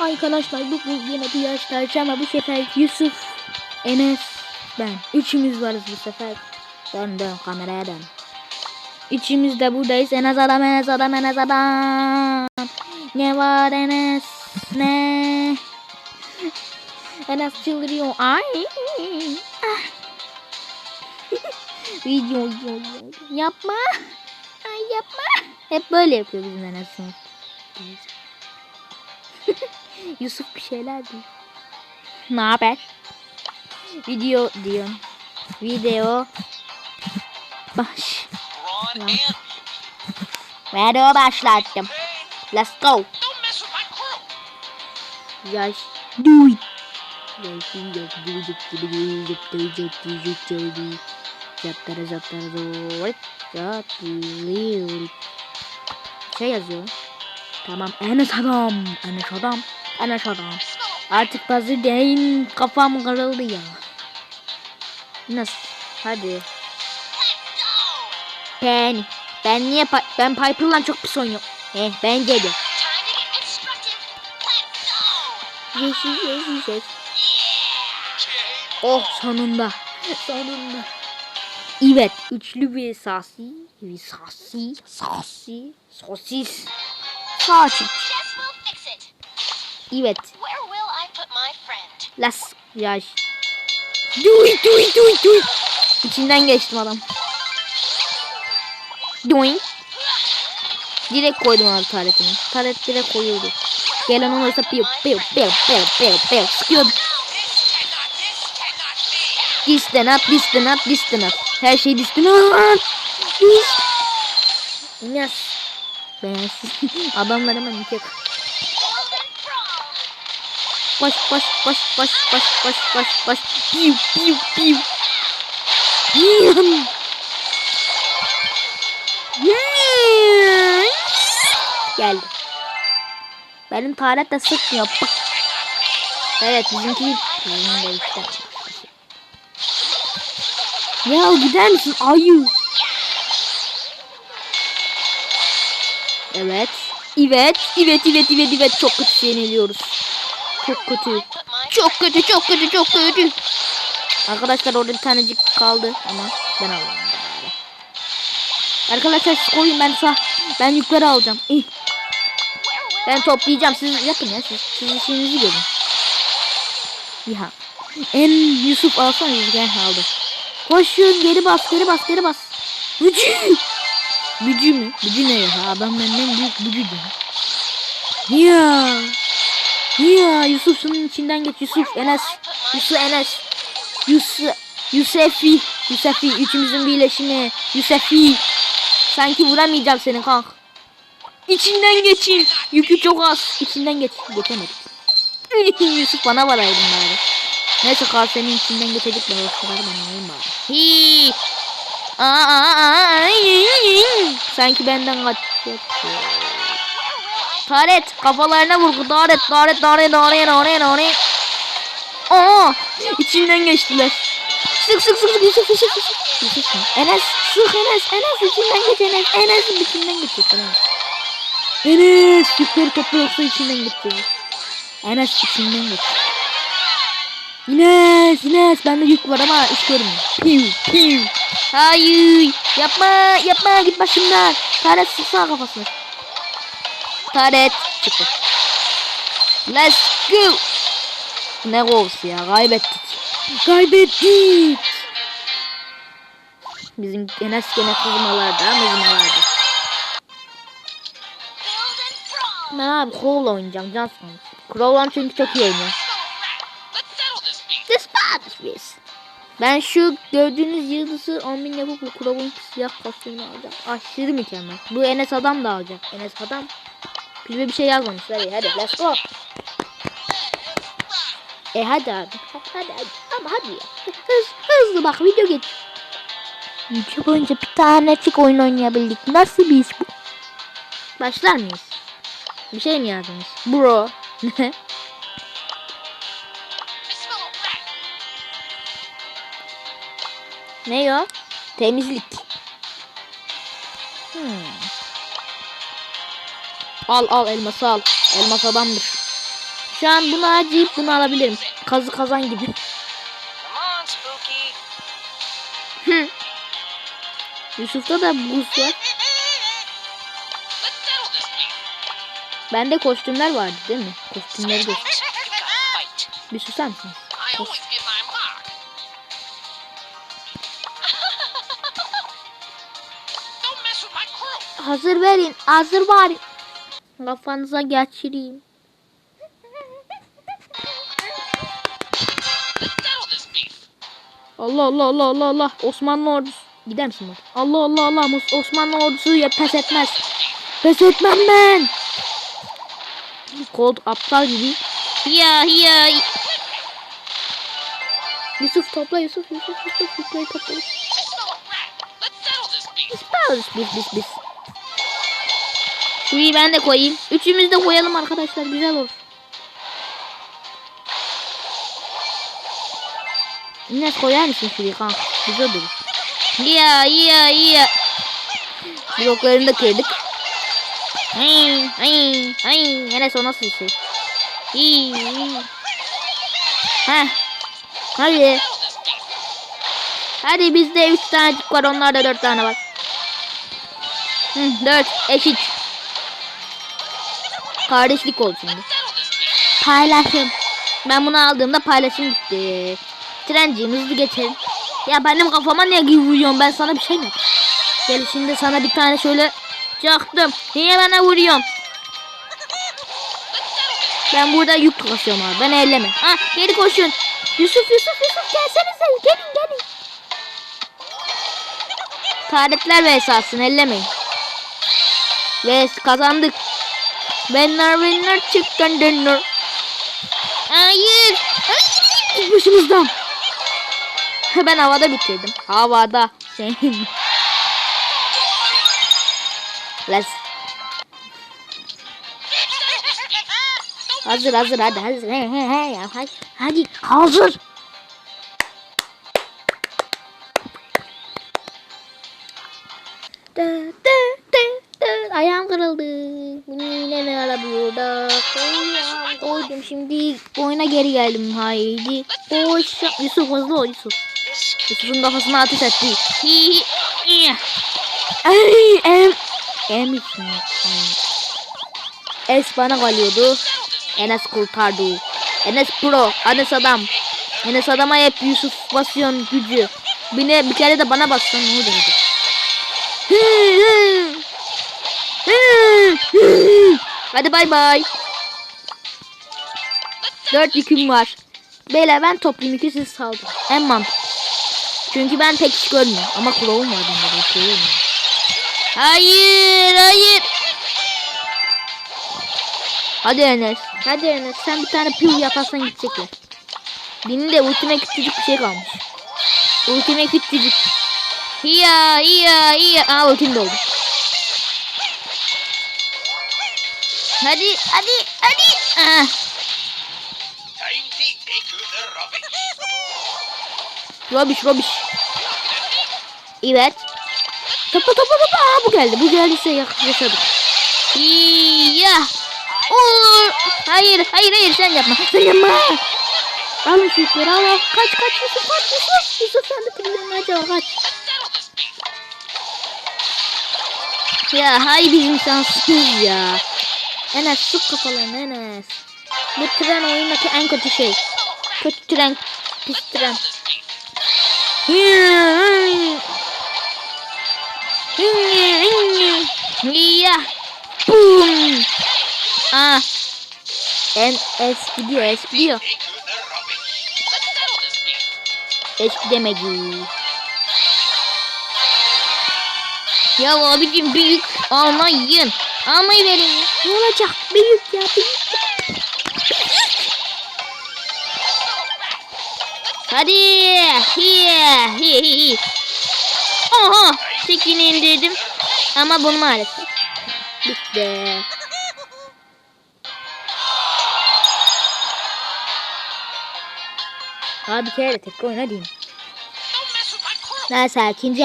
Arkadaşlar bugün yine bir yarıştayız ama bu sefer Yusuf, Enes, ben. Üçümüz varız bu sefer. Dön dön kameraya dön. Üçümüz de buradayız. Enes adam, Enes adam, Enes adam. Ne var Enes? Ne? Enes çıldırıyor. Ay. Ah. video. Yapma. Ay yapma. Hep böyle yapıyor bizim Enes'in. Yusuf bir şeyler diyor. Ne haber? Video diyorum. Video baş. Video başlattım. Let's go. don't mess with my crew. Yaş. Do it. Zaptara zaptara zor. Zaplıyor. Şey yazıyor. Tamam. Enes adam. Enes adam. Enes adam. Artık bazı değil. Kafam kırıldı ya. Nasıl? Hadi. Ben. Ben niye ben Piper'la çok pis oynuyorum. Eh bence de. Yes, yes, yes, yes. Oh sonunda. sonunda. Evet. Üçlü bir sasi. Bir sasi. Sasi. Sosis. Saçı. Evet. Las. İt, do it, do it. İçinden geçtim adam. Doing. Direkt koydum abi taretini. Taret direkt koyuyordu. Gelen olursa piyo piyo piyo piyo piyo piyo sıkıyordu. This cannot be. This the not, this the not, this the not. Her şey not. This. Yes. Ben adamlar hemen iki. Koş koş koş koş koş koş koş koş. Piu piu piu. Geldi. Benim taret de sıkmıyor. Bak. Evet bizimki. Ya gider misin ayı? Evet. Evet. Evet evet evet evet çok kötü yeniliyoruz. Çok kötü. Çok kötü çok kötü çok kötü. Arkadaşlar orada bir tanecik kaldı ama ben alayım. Arkadaşlar siz koyun ben sağ ben yukarı alacağım. İh, Ben toplayacağım siz yapın ya siz, siz işinizi görün. Ya. En Yusuf alsana Rüzgar aldı. Koşun geri bas geri bas geri bas. Bücü. Bücü mü? Bücü ne ya? Adam benden büyük bücü diyor. Ya. Ya Yusuf şunun içinden geç Yusuf Enes. Yusuf Enes. Yusuf. Yusefi. Yusefi. Üçümüzün birleşimi. Yusefi. Sanki vuramayacağım seni kank. İçinden geçin. Yükü çok az. İçinden geç. Geçemedik. Yusuf bana varaydın bari. Neyse kal senin içinden geçecek ben o kadar ben alayım bari. Hii. Aa, aa, aa, ay. Sanki benden kaçacak. Taret kafalarına vur. Taret taret taret taret taret taret. Aa içinden geçtiler. Sık sık sık sık Yusuf Yusuf Yusuf. Yusuf mu? Enes sık Enes Enes içinden geç Enes. Enes'in içinden geçecek Enes. Enes yükleri topla yoksa içinden geçecek. Enes içinden geç. Enes Enes bende yük var ama görmüyor. Piu piu. Hayır yapma yapma git başımdan. Taret sıksana kafasına. Taret çıktı. Let's go. Ne golsi ya kaybettik. Kaybettik. Bizim Enes gene kızmalarda mızmalarda. Ben abi Crow'la oynayacağım sonuç. Crow'la çünkü çok iyi oynuyor. Bad biz. Ben şu gördüğünüz yıldızı 10.000 yapıp bu Crow'un siyah kostümünü alacağım. Aşırı mükemmel. Bu Enes adam da alacak. Enes adam. Bize bir şey yazmamışlar. İyi, Hadi let's go. E hadi abi. Hadi hadi. Ama hadi ya. Hız, hızlı bak video geç. Video boyunca bir tanecik oyun oynayabildik. Nasıl bir iş bu? Başlar mıyız? Bir şey mi yazdınız? Bro. Ne o? Temizlik. Hmm. Al al elması al. Elmas adamdır. Şu an bunu harcayıp bunu alabilirim. Kazı kazan gibi. Yusuf'ta da buz var. Bende kostümler vardı değil mi? Kostümleri fight. Bir susar crew. Hazır verin. Hazır bari. Kafanıza geçireyim. Allah Allah Allah Allah Allah. Osmanlı ordusu. Gider misin bak? Allah Allah Allah. Osmanlı ordusu ya pes etmez. Pes etmem ben. Colt aptal gibi. Ya ya. Yusuf topla Yusuf Yusuf Yusuf Yusuf'u topla. Biz bağırız biz biz biz. Şurayı ben de koyayım. Üçümüz de koyalım arkadaşlar. Güzel olur. İnes koyar mısın şurayı kanka? Güzel olur. Ya ya ya. Bloklarını da kırdık. Hay hay hay. Enes o nasıl şey? İyi. Heh. Hadi. Hadi bizde 3 tanecik var onlarda 4 tane var. Hı, 4 eşit. Kardeşlik olsun. Paylaşım. Ben bunu aldığımda paylaşım gitti. Trenciğim hızlı geçelim. Ya benim kafama gibi vuruyorsun ben sana bir şey mi? Gel şimdi sana bir tane şöyle çaktım. Niye bana vuruyorsun? Ben burada yük kasıyorum abi. Ben elleme. Ha geri koşun. Yusuf Yusuf Yusuf gelsenize. Gelin gelin. Tarifler ve esasını ellemeyin. Ve kazandık. Winner winner chicken dinner. Hayır. Hayır. Başımızdan. Ben havada bitirdim. Havada. Şey. Let's. Hazır hazır hadi hazır. He he he ya. Hadi, hadi hazır. Dı. Ayağım kırıldı. Bunu yine ne ara burada? Koydum şimdi oyuna geri geldim. Haydi. Koş. Yusuf hızlı ol Yusuf. Yusuf'un kafasına ateş etti. Ay em. Em için. Es bana kalıyordu. Enes kurtardı. Enes pro. Enes adam. Enes adama hep Yusuf basıyorsun gücü. Bir, ne, bir kere de bana bassan ne olur? Hadi bay bay. Dört yüküm var. Beyler ben toplayayım yükü siz saldırın. En mantıklı. Çünkü ben pek iş görmüyorum. Ama kulağım var bende. Hayır hayır. Hadi Enes. Hadi Enes. Sen bir tane piv yaparsan gidecekler. Benim de ultime küçücük bir şey kalmış. Ultime küçücük. Hiya hiya hiya. Aa ultim doldu. Hadi hadi hadi. Ah. Rubbish. Rubbish. Evet. Topa topa topa. Aa, bu geldi. Bu geldiyse yak- yaşadık. Ya. Oo. Hayır hayır hayır sen yapma. Sen yapma. Alın şu ipleri al al. Kaç kaç Yusuf kaç Yusuf. Yusuf sen de trilyonlarca var kaç. Ya hay bizim şanssız ya. Enes sık kafalarını Enes. Bu tren oyundaki en kötü şey. Kötü tren. Pis tren. Ya. Boom. Ah. En es gidiyor es gidiyor. Es gidemedi. Ya abicim büyük almayın. Almayı verin. Ne olacak? Büyük ya büyük. Hadi. Hiye. Hiye hiye. Oha. Tekini indirdim. Ama bunu maalesef. Bitti. Abi bir kere tek oyna diyeyim. Neyse ikinci